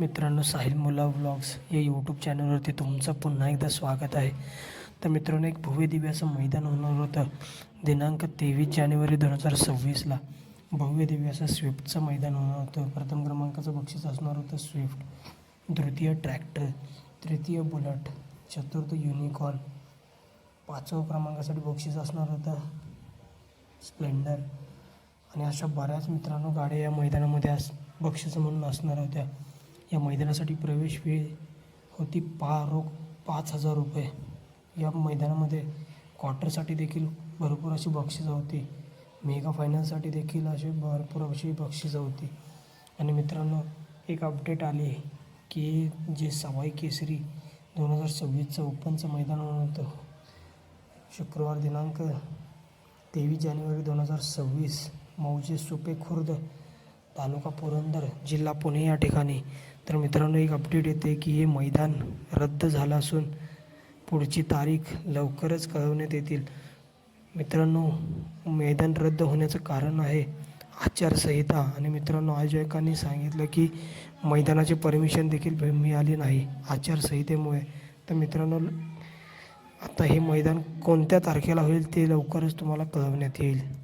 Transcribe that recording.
मित्रांनो साहिल मुला व्लॉग्स या यूट्यूब चॅनलवरती तुमचं पुन्हा एकदा स्वागत आहे. तर मित्रांनो एक भव्य दिव्य असं मैदान होणार होतं. दिनांक तेवीस जानेवारी दोन हजार सव्वीसला भव्य दिव्य असं स्विफ्टचं मैदान होणार होतं. प्रथम क्रमांकाचं बक्षीस असणार होतं स्विफ्ट. द्वितीय ट्रॅक्टर तृतीय बुलट चतुर्थ युनिकॉर्न. पाचव्या क्रमांकासाठी बक्षीस असणार होतं स्प्लेंडर. आणि अशा बऱ्याच मित्रांनो गाड्या या मैदानामध्ये अस बक्षीस म्हणून असणार होत्या. या मैदानासाठी प्रवेश फी होती पा रोख पाच हजार रुपये. या मैदानामध्ये क्वार्टरसाठी देखील भरपूर अशी बक्षिसं होती. मेगा फायनलसाठी देखील अशी भरपूर अशी बक्षिसं होती. आणि मित्रांनो एक अपडेट आली आहे की जे सवाई केसरी दोन हजार सव्वीसचं ओपनचं मैदान म्हणून होतं. शुक्रवार दिनांक तेवीस जानेवारी दोन हजार सव्वीस मौजे सुपे खुर्द तालुका पुरंदर जिल्हा पुणे या ठिकाणी तर मित्रांनो एक अपडेट येते की हे मैदान रद्द झालं असून पुढची तारीख लवकरच कळवण्यात येतील. मित्रांनो मैदान रद्द होण्याचं कारण आहे आचारसंहिता. आणि मित्रांनो आयोजकांनी सांगितलं की मैदानाचे परमिशन देखील मिळाली नाही आचारसंहितेमुळे. तर मित्रांनो आता हे मैदान कोणत्या तारखेला होईल ते लवकरच तुम्हाला कळवण्यात येईल.